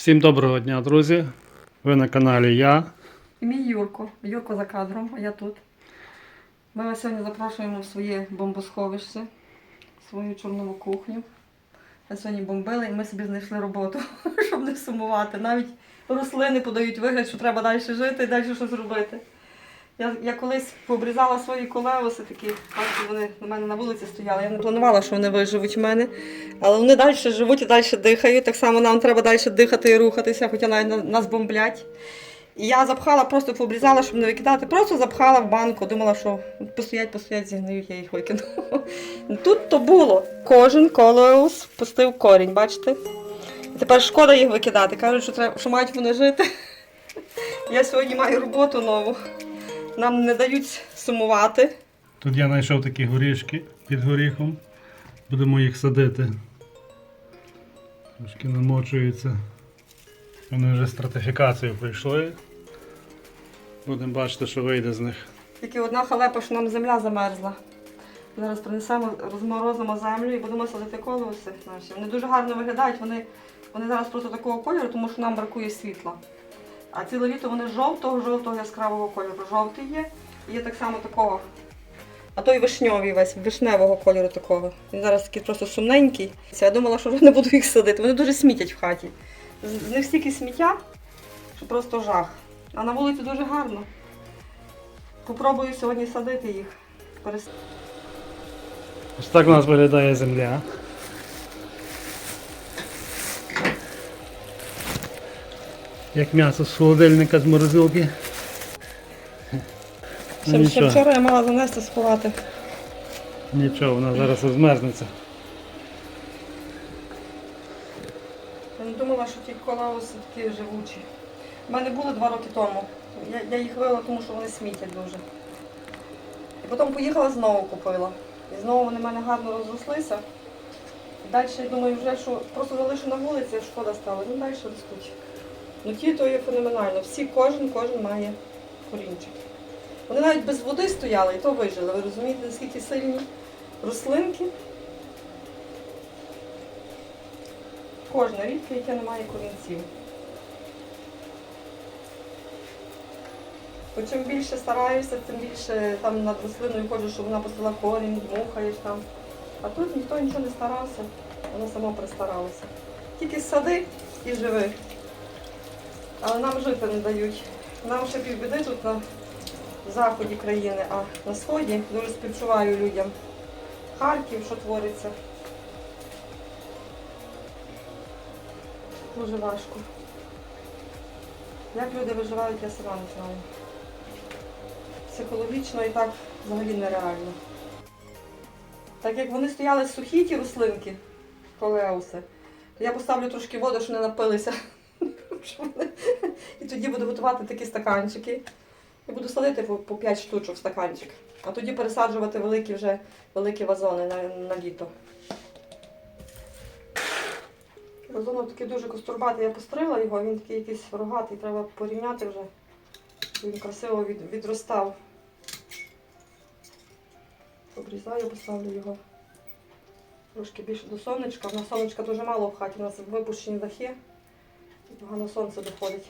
Всім доброго дня, друзі. Ви на каналі Я. І мій Юрко. Юрко за кадром, а я тут. Ми вас сьогодні запрошуємо в своє бомбосховище, в свою чорнову кухню. Ми сьогодні бомбили і ми собі знайшли роботу, щоб не сумувати. Навіть рослини подають вигляд, що треба далі жити і далі щось робити. Я, я колись пообрізала свої колеоси такі, бачите, вони на мене на вулиці стояли. Я не планувала, що вони виживуть в мене. Але вони далі живуть і далі дихають. Так само нам треба далі дихати і рухатися, хоча навіть нас бомблять. І я запхала, просто пообрізала, щоб не викидати. Просто запхала в банку. Думала, що постоять, постоять, зігниють, я їх викину. Тут то було. Кожен колеус пустив корінь, бачите? І тепер шкода їх викидати. Кажуть, що, треба, що мають вони жити. Я сьогодні маю роботу нову. Нам не дають сумувати. Тут я знайшов такі горішки під горіхом. Будемо їх садити. Трошки намочуються. Вони вже стратифікацію пройшли. Будемо бачити, що вийде з них. Тільки одна халепа, що нам земля замерзла. Зараз принесемо, розморозимо землю і будемо садити колоси наші. Вони дуже гарно виглядають, вони, вони зараз просто такого кольору, тому що нам бракує світла. А ціле літо вони жовтого, жовтого яскравого кольору. Жовтий є, і є так само такого. А той вишньовий весь, вишневого кольору такого. Він зараз такий просто сумненький. Я думала, що вже не буду їх садити. Вони дуже смітять в хаті. З, них стільки сміття, що просто жах. А на вулиці дуже гарно. Попробую сьогодні садити їх. Ось так у нас виглядає земля. Як м'ясо з холодильника з морозилки. Ну, Ще, ще вчора я мала занести сховати. нічого, вона зараз розмерзнеться. Я не думала, що ті колеуси такі живучі. У мене були два роки тому. Я, я їх вила, тому що вони смітять дуже. І потім поїхала знову купила. І знову вони в мене гарно розрослися. Далі я думаю, вже що просто залишу на вулиці, шкода стала. Ну далі ростуть. Ну ті то є феноменально. Всі, кожен, кожен має корінчик. Вони навіть без води стояли і то вижили. Ви розумієте, наскільки сильні рослинки. Кожна рідка, яка не має корінців. Бо чим більше стараюся, тим більше там над рослиною ходжу, щоб вона пустила корінь, дмухаєш там. А тут ніхто нічого не старався, воно само пристаралося. Тільки сади і живи. Але нам жити не дають. Нам ще півбіди тут на заході країни, а на сході дуже співчуваю людям. Харків, що твориться. Дуже важко. Як люди виживають, я сама не знаю. Психологічно і так взагалі нереально. Так як вони стояли сухі, ті рослинки, колеуси, я поставлю трошки воду, щоб не напилися. І тоді буду готувати такі стаканчики. І буду садити по, по 5 штучок в стаканчик. А тоді пересаджувати великі вже великі вазони на, на літо. Розумно такий дуже костурбатий, я пострила його, він такий якийсь рогатий, треба порівняти вже. Він красиво від, відростав. Обрізаю, поставлю його трошки більше до сонечка. У нас сонечка дуже мало в хаті, у нас випущені дахи. І погано сонце доходить.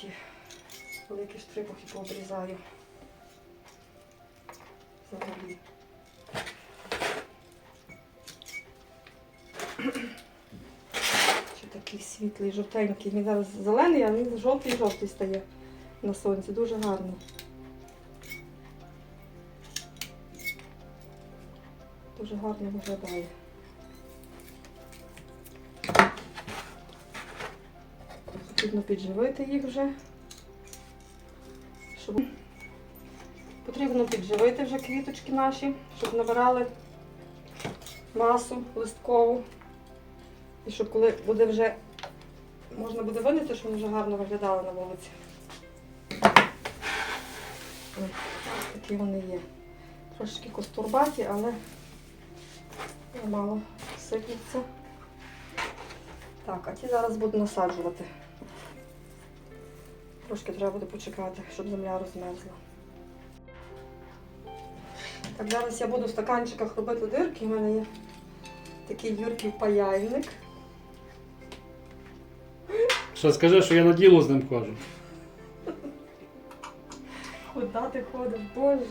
Ті великі штрипухи пообрізаю. Взагалі. Чи такий світлий, жовтенький. Він зараз зелений, а він жовтий-жовтий стає на сонці. Дуже гарно. Дуже гарно виглядає. Потрібно підживити їх вже. Щоб... Потрібно підживити вже квіточки наші, щоб набирали масу листкову. І щоб коли буде вже, можна буде винести, щоб вони вже гарно виглядали на вулиці. Ось такі вони є. Трошки костурбаті, але мало сипляться. Так, а ті зараз буду насаджувати. Трошки треба буде почекати, щоб земля розмерзла. Так, зараз я буду в стаканчиках робити дирки. У мене є Такий Юрків паяльник. Що скажи, що я на діло з ним ходжу. Куди ти ходиш, боже?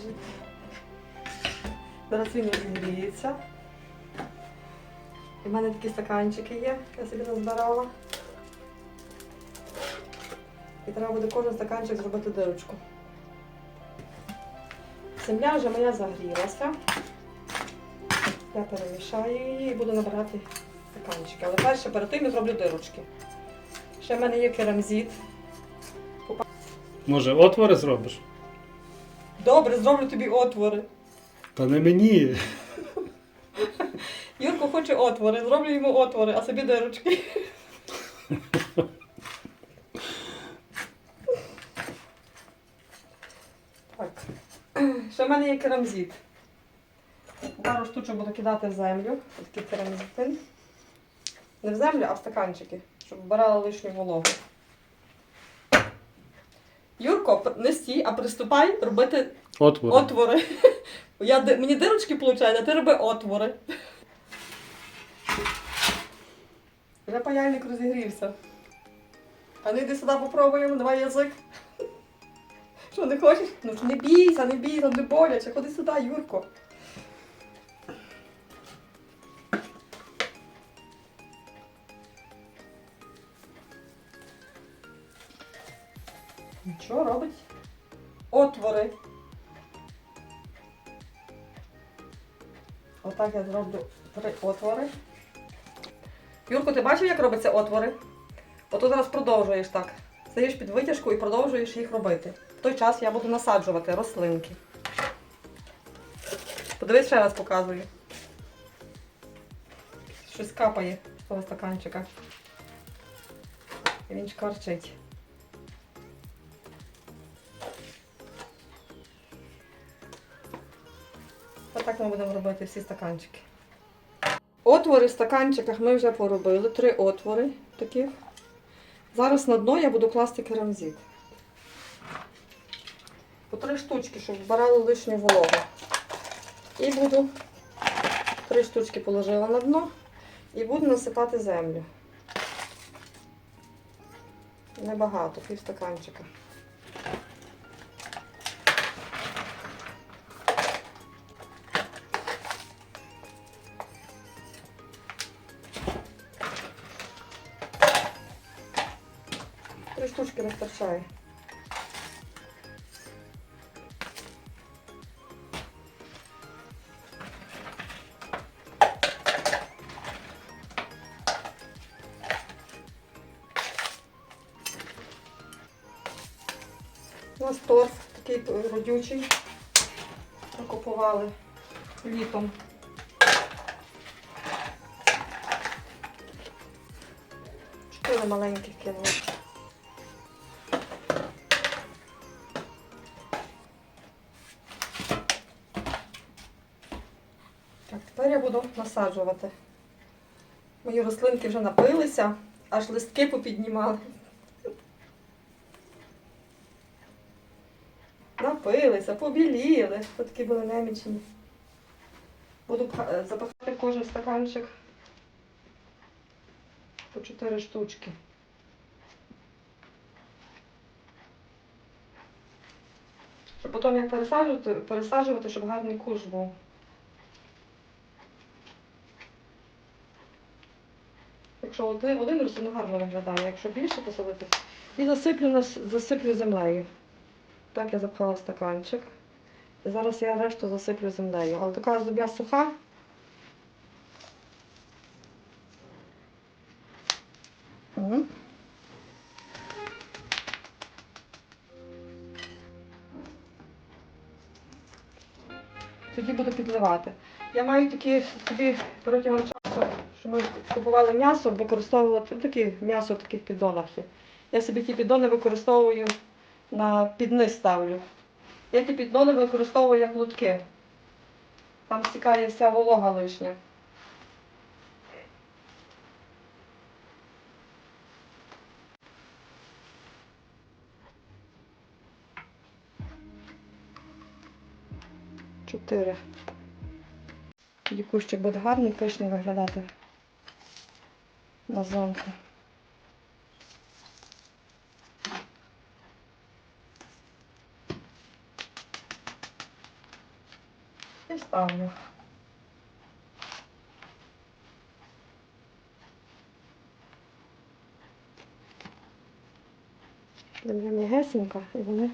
Зараз він розігріється. У мене такі стаканчики є, я собі назбирала. І треба буде кожен стаканчик зробити дирочку. Земля вже моя загрілася. Я перемішаю її і буду набирати стаканчики. Але перше перед тим я зроблю дирочки. Ще в мене є керамзит. Може, отвори зробиш? Добре, зроблю тобі отвори. Та не мені. Юрко хоче отвори, зроблю йому отвори, а собі дирочки. Так. В мене є керамзит. Пару штучок буду кидати в землю. Такий керамзитин. Не в землю, а в стаканчики, щоб вбирала лишню вологу. Юрко, не стій, а приступай робити Отвори. Отвори. Я, мені дирочки получають, а ти роби отвори. Вже паяльник розігрівся. А ну йди сюди попробуємо, давай язик. Що, не хочеш? Ну не бійся, не бійся, не боляче. Ходи сюди, Юрко. Нічого робить? Отвори. Отак я зроблю три отвори. Юрко, ти бачив, як робиться отвори? Ото зараз продовжуєш так. Стаєш під витяжку і продовжуєш їх робити. Той час я буду насаджувати рослинки. Подивись, ще раз показую. Щось капає з того стаканчика. І він шкварчить. Отак ми будемо робити всі стаканчики. Отвори в стаканчиках ми вже поробили. Три отвори таких. Зараз на дно я буду класти керамзит. По три штучки, щоб вбирали лишню вологу. І буду три штучки положила на дно і буду насипати землю. Небагато, пів стаканчика. Три штучки вистачає. Родючий. Прокопували літом. Чотири маленьких кинули. Так, тепер я буду насаджувати. Мої рослинки вже напилися, аж листки попіднімали. Напилися, побіліли. Такі були немічені. Буду е, в кожен стаканчик по 4 штучки. Щоб потім як пересаджувати, пересаджувати, щоб гарний куш був. Якщо один, один рослин гарно виглядає, якщо більше посадити. І засиплю, засиплю землею. Так я запхала стаканчик. І зараз я решту засиплю землею. Але така земля суха. Тоді буду підливати. Я маю такі собі протягом часу, що ми купували м'ясо, використовувати такі м'ясо в таких піддонах. Я собі ті піддони використовую на підниз ставлю. Я ті піддони використовую як лутки. Там стікає вся волога лишня. Чотири. Тоді кущик буде гарний, пишний виглядати на зонку. І ставлю. Земля м'ягесенька і вони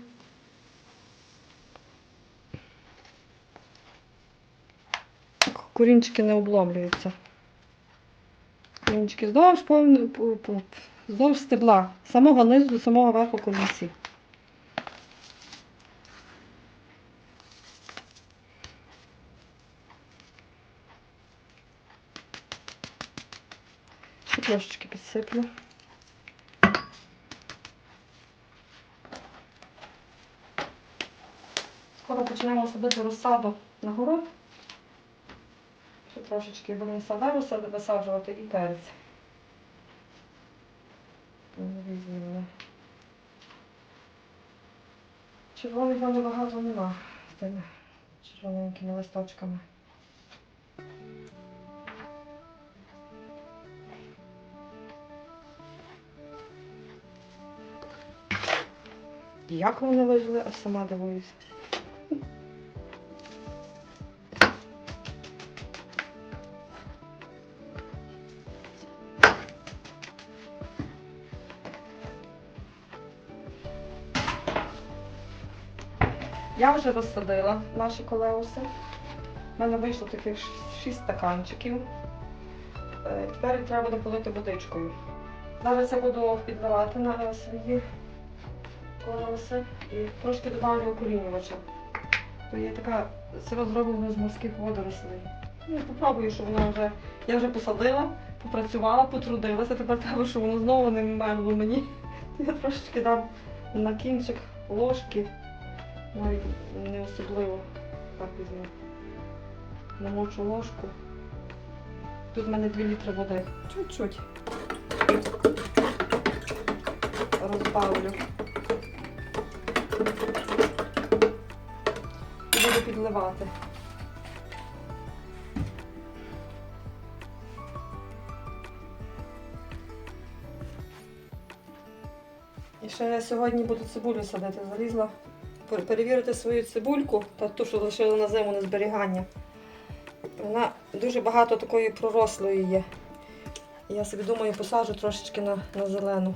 Курінчики не обломлюються. Курінчики здовж повні, по- по- здовж стебла, самого низу до самого верху корінці. Ще трошечки підсиплю. Скоро почнемо садити розсаду на город. Ще трошечки будемо сада висаджувати і перець. Червоних в багато нема з тими червоненькими листочками. Як вони вижили, аж сама дивуюсь. Я вже розсадила наші колеуси. У мене вийшло таких 6 стаканчиків. Е, Тепер їх треба буде полити водичкою. Зараз я буду підливати на свої колеуси і трошки додавлю окорінювача. То є така сироп зроблена з морських водорослей. Ну, попробую, що воно вже. Я вже посадила, попрацювала, потрудилася. Тепер треба, щоб воно знову не мерло мені. Я трошечки дам на кінчик ложки. Навіть не особливо так візьму. Намочу ложку. Тут в мене 2 літри води. Чуть-чуть. Розбавлю. І буду підливати. І ще я сьогодні буду цибулю садити. Залізла перевірити свою цибульку та ту, що лишила на зиму на зберігання. Вона дуже багато такої пророслої є. Я собі думаю, посаджу трошечки на, на зелену.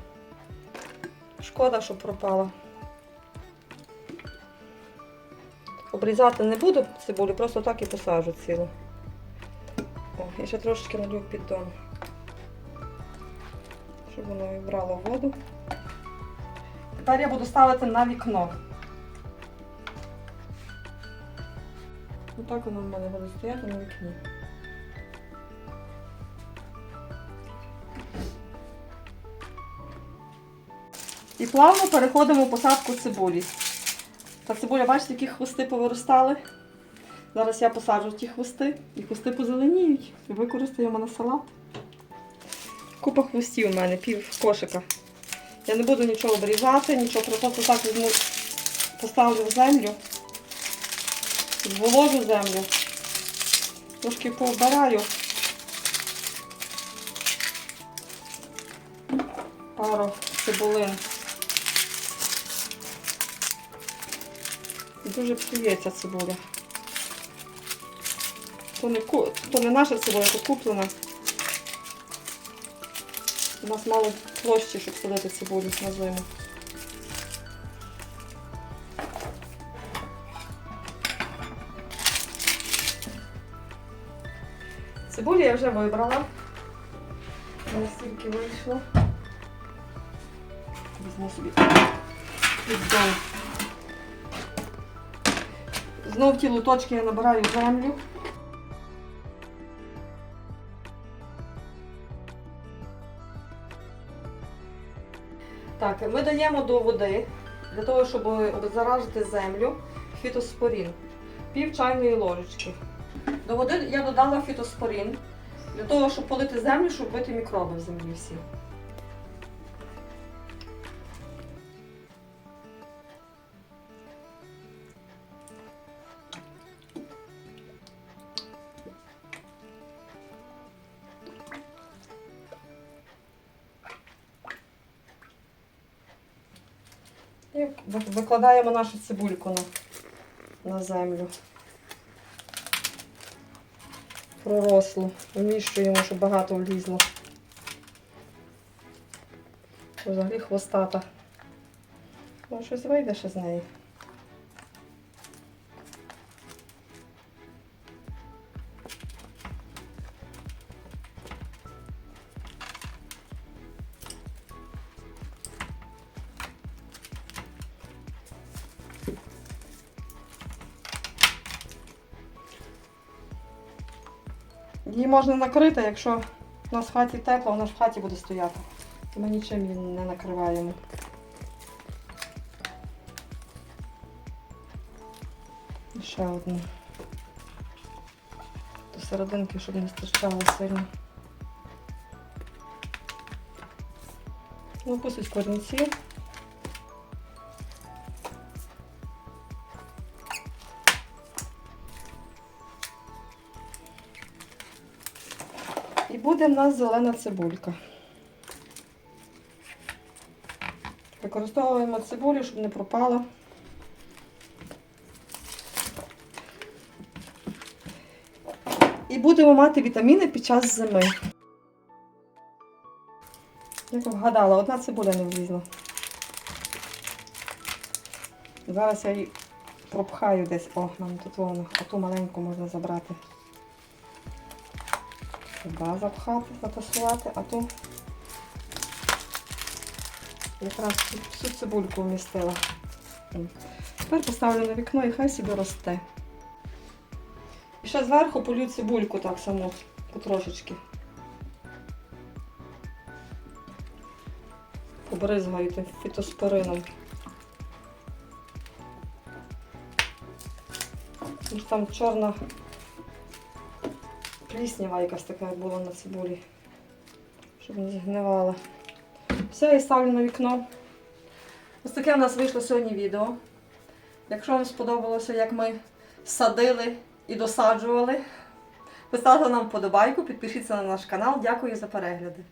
Шкода, що пропала. Обрізати не буду цибулю, просто так і посаджу цілу. О, і ще трошечки налью в піддон. Щоб воно вібрало воду. Тепер я буду ставити на вікно. Отак воно в мене буде стояти на вікні. І плавно переходимо в посадку цибулі. Та цибуля, бачите, які хвости повиростали. Зараз я посаджу ті хвости і хвости позеленіють. Використаємо на салат. Купа хвостів у мене, пів кошика. Я не буду нічого обрізати, нічого, просто так візьму, поставлю в землю, зволожу землю, трошки пообираю. Пару цибулин. Дуже псується цибуля. То не, то не наша цибуля, то куплена. У нас мало площі, щоб садити цибулю на зиму. Цибулю я вже вибрала. Настільки вийшло. Візьму собі піддон. Знов ті луточки я набираю землю. Так, ми даємо до води для того, щоб обеззаражити землю фітоспорін. Пів чайної ложечки. До води я додала фітоспорін для того, щоб полити землю, щоб вбити мікроби в землі всі. Викладаємо нашу цибульку на, на землю. Пророслу. Вміщуємо, щоб багато влізло. Взагалі хвостата. Ну, щось вийде ще з неї. Можна накрити, якщо у нас в хаті тепло, вона ж в хаті буде стояти. Ми нічим її не накриваємо. І ще одну. До серединки, щоб не стирчало сильно. Ну, пустить корінці. Буде в нас зелена цибулька. Використовуємо цибулю, щоб не пропала. І будемо мати вітаміни під час зими. Як вгадала, одна цибуля не влізла. Зараз я її пропхаю десь. О, нам тут вона. Оту маленьку можна забрати. Сюди запхати, запасувати, а ту якраз всю- цибульку вмістила. Тепер поставлю на вікно і хай собі росте. І ще зверху полю цибульку так само, потрошечки. Побризгаю тим фітоспорином. Там чорна пліснява якась така була на цибулі, щоб не згнивала. Все, я ставлю на вікно. Ось таке в нас вийшло сьогодні відео. Якщо вам сподобалося, як ми садили і досаджували, поставте нам вподобайку, підпишіться на наш канал. Дякую за перегляди.